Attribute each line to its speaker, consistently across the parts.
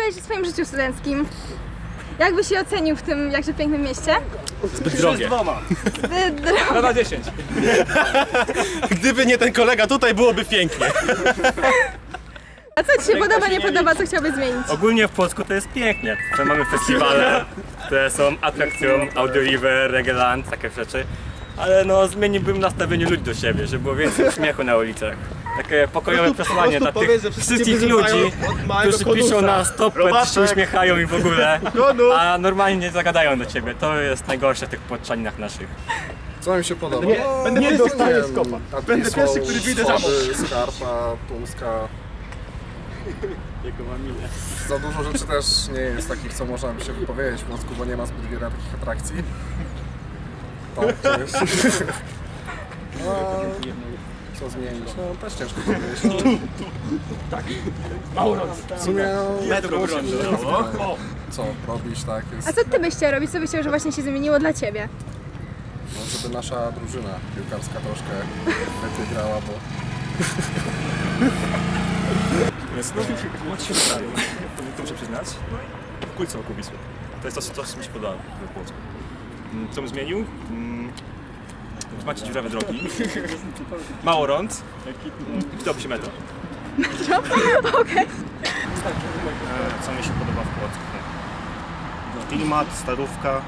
Speaker 1: powiedzieć o swoim życiu studenckim? Jak byś się ocenił w tym jakże pięknym mieście?
Speaker 2: Zbyt drogie.
Speaker 1: Zbyt dro-
Speaker 2: na 10.
Speaker 3: Gdyby nie ten kolega tutaj, byłoby pięknie.
Speaker 1: A co Ci się podoba, nie podoba, co chciałbyś zmienić?
Speaker 2: Ogólnie w Polsku to jest pięknie. Mamy festiwale, które są atrakcją, Audio River, Regeland, takie rzeczy. Ale no zmieniłbym nastawienie ludzi do siebie, żeby było więcej śmiechu na ulicach. Takie pokojowe przesłanie dla tych wszystkich ludzi, którzy piszą na stopę, się uśmiechają i w ogóle, a normalnie nie zagadają do ciebie. To jest najgorsze w tych podczaninach naszych.
Speaker 4: Co mi się podoba?
Speaker 5: Nie,
Speaker 4: no,
Speaker 5: będę nie dostanie
Speaker 4: wiem,
Speaker 5: skopa. Będę pierwszy, który wyjdę za
Speaker 4: Skarpa, Tumska. Za dużo rzeczy też nie jest takich, co można by się wypowiedzieć w Płocku, bo nie ma zbyt wiele takich atrakcji. Tak, to jest. No, co zmienić? No też ciężko powiedzieć.
Speaker 5: Mało
Speaker 4: W sumie no,
Speaker 2: Metro
Speaker 4: no, co robić, tak
Speaker 1: A
Speaker 4: jest,
Speaker 1: co Ty byś chciał robić? Co byś chciał, że właśnie się zmieniło dla Ciebie?
Speaker 4: no, żeby nasza drużyna piłkarska troszkę lepiej grała, bo
Speaker 6: Więc no, młodzi się wydają, to, to muszę przyznać. W kulce wokół Wisły. To jest to, co mi się podoba w Płocku. Mm, Co bym zmienił? Macie dziurawe drogi, mało rąd i przydałby się metro.
Speaker 1: Okej.
Speaker 3: Co mi się podoba w Płocku? Klimat, starówka,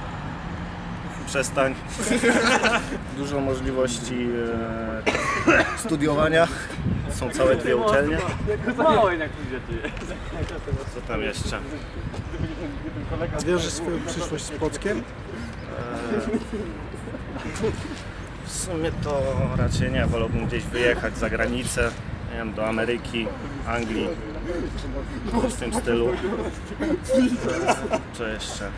Speaker 3: przestań. Dużo możliwości e, studiowania. Są całe dwie uczelnie. Co tam jeszcze?
Speaker 5: Wiążesz swoją przyszłość z Płockiem?
Speaker 3: W sumie to raczej nie, wolałbym gdzieś wyjechać za granicę, nie wiem, do Ameryki, Anglii, coś w tym stylu. Co jeszcze?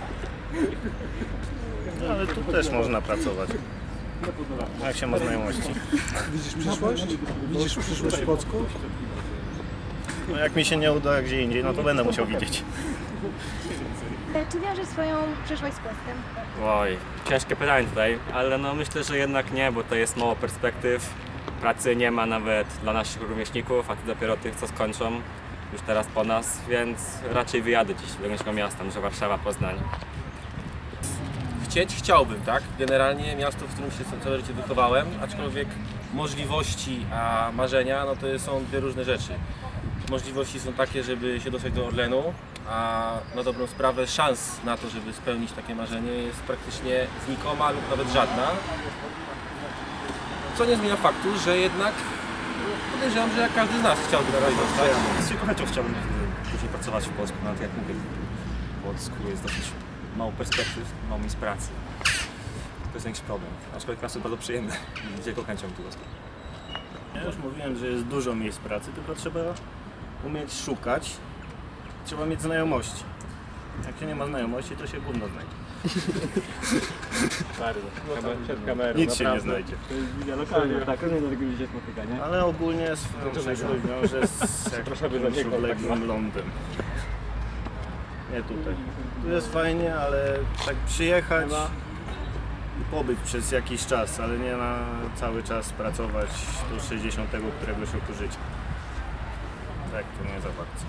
Speaker 3: No, ale tu też można pracować. Jak się ma znajomości.
Speaker 5: Widzisz przyszłość? Widzisz przyszłość w Płocku?
Speaker 3: No, jak mi się nie uda gdzie indziej, no to będę musiał widzieć.
Speaker 1: Czy wiążesz swoją przyszłość z Płockiem?
Speaker 2: Oj, ciężkie pytanie tutaj, ale no myślę, że jednak nie, bo to jest mało perspektyw. Pracy nie ma nawet dla naszych rówieśników, a to dopiero tych, co skończą już teraz po nas, więc raczej wyjadę gdzieś do większego miasta, może Warszawa, Poznań.
Speaker 7: Chcieć chciałbym, tak? Generalnie miasto, w którym się całe życie wychowałem, aczkolwiek możliwości a marzenia, no to są dwie różne rzeczy. Możliwości są takie, żeby się dostać do Orlenu, a na dobrą sprawę szans na to, żeby spełnić takie marzenie jest praktycznie znikoma lub nawet żadna. Co nie zmienia faktu, że jednak podejrzewam, że jak każdy z nas chciałby tutaj dostać.
Speaker 6: Z wielką chęcią chciałbym później pracować w no ale jak mówię, w Płocku jest dosyć mało perspektyw, mało miejsc pracy. To jest największy problem. Aczkolwiek jest bardzo przyjemne i z wielką chęcią tu zostać.
Speaker 3: Ja już mówiłem, że jest dużo miejsc pracy, tylko trzeba umieć szukać. Trzeba mieć znajomości. Jak się nie ma znajomości, to się gówno znajdzie.
Speaker 5: Przed kamerą.
Speaker 3: Nic się nie znajdzie.
Speaker 5: Lokalnie, tak, nie do tego się spotyka, nie?
Speaker 3: Ale ogólnie swoją przyszłość wiążę z jakimś rówległym lądem. Nie tutaj. Tu jest fajnie, ale tak przyjechać i pobyć przez jakiś czas, ale nie na cały czas pracować do 60 któregoś roku życia. Tak, to nie za bardzo.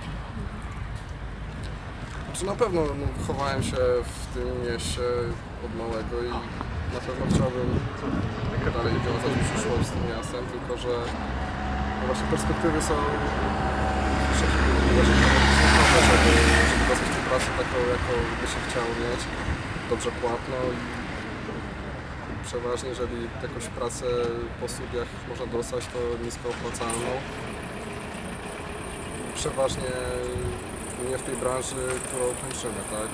Speaker 4: Znaczy na pewno no, wychowałem się w tym mieście od małego i na pewno chciałbym dalej wiązać przyszłość z tym miastem, tylko że no właśnie perspektywy są żeby, żeby dostać tę pracę taką, jaką by się chciało mieć, dobrze płatną i przeważnie jeżeli jakąś pracę po studiach można dostać, to nisko opłacalną. Przeważnie nie w tej branży, którą kończymy, tak?